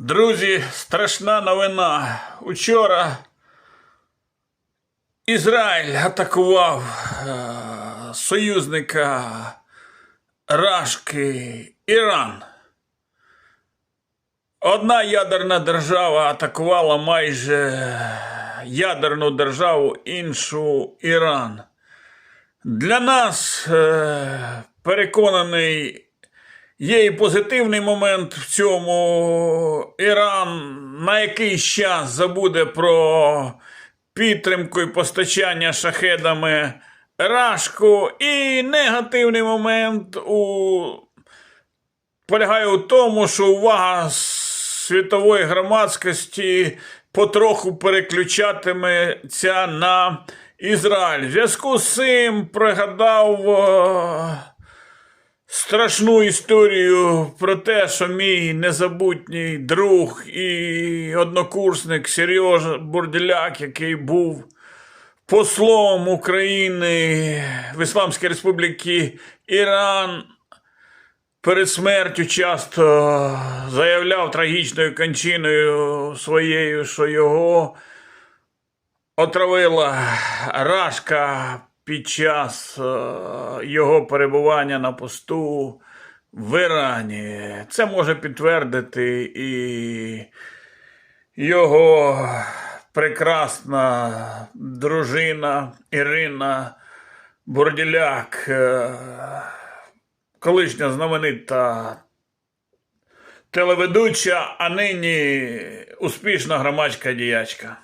Друзі, страшна новина. Учора Ізраїль атакував е, союзника Рашки Іран. Одна ядерна держава атакувала майже ядерну державу, іншу Іран. Для нас, е, переконаний, Є і позитивний момент в цьому. Іран на якийсь час забуде про підтримку і постачання шахедами Рашку. І негативний момент у... полягає у тому, що увага світової громадськості потроху переключатиметься на Ізраїль. В зв'язку з цим пригадав. Страшну історію про те, що мій незабутній друг і однокурсник Сережа Бурділяк, який був послом України в Ісламській Республіці Іран, перед смертю часто заявляв трагічною кончиною своєю, що його отравила рашка під час е, його перебування на посту в Ірані. Це може підтвердити і його прекрасна дружина Ірина Борділяк, е, колишня знаменита телеведуча, а нині успішна громадська діячка.